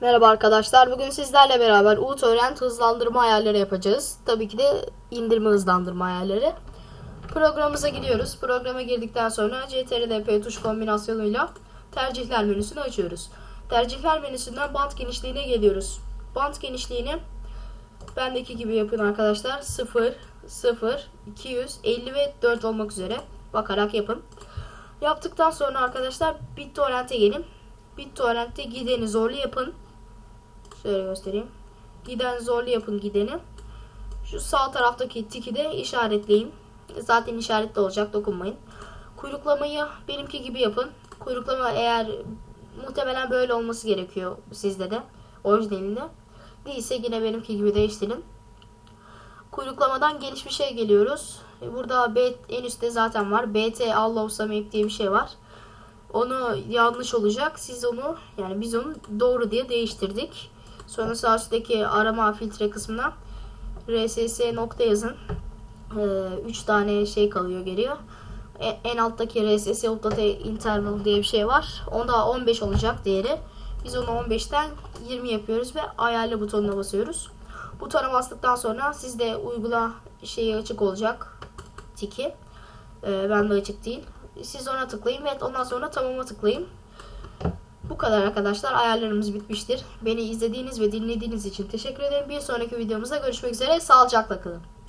Merhaba arkadaşlar. Bugün sizlerle beraber uTorrent hızlandırma ayarları yapacağız. Tabii ki de indirme hızlandırma ayarları. Programımıza gidiyoruz. Programa girdikten sonra CTRL-P tuş kombinasyonuyla tercihler menüsünü açıyoruz. Tercihler menüsünden band genişliğine geliyoruz. Band genişliğini bendeki gibi yapın arkadaşlar. 0, 0, 200, 50 ve 4 olmak üzere bakarak yapın. Yaptıktan sonra arkadaşlar BitTorrent'e gelin. BitTorrent'te gideni zorlu yapın. Şöyle göstereyim. Giden zorlu yapın gideni. Şu sağ taraftaki tiki de işaretleyin. Zaten işaretli olacak dokunmayın. Kuyruklamayı benimki gibi yapın. Kuyruklama eğer muhtemelen böyle olması gerekiyor sizde de. Orijinalinde. Değilse yine benimki gibi değiştirin. Kuyruklamadan geniş bir şey geliyoruz. Burada B, en üstte zaten var. BT Allow Samip diye bir şey var. Onu yanlış olacak. Siz onu yani biz onu doğru diye değiştirdik. Sonra sağ üstteki arama filtre kısmına RSS nokta yazın. 3 tane şey kalıyor geriye. E- En alttaki RSS update interval diye bir şey var. Onda 15 olacak değeri. Biz onu 15'ten 20 yapıyoruz ve ayarla butonuna basıyoruz. Butona bastıktan sonra sizde uygula şeyi açık olacak. Tiki. Ee, ben de açık değil. Siz ona tıklayın ve ondan sonra tamama tıklayın. Kadar arkadaşlar. Ayarlarımız bitmiştir. Beni izlediğiniz ve dinlediğiniz için teşekkür ederim. Bir sonraki videomuzda görüşmek üzere. Sağlıcakla kalın.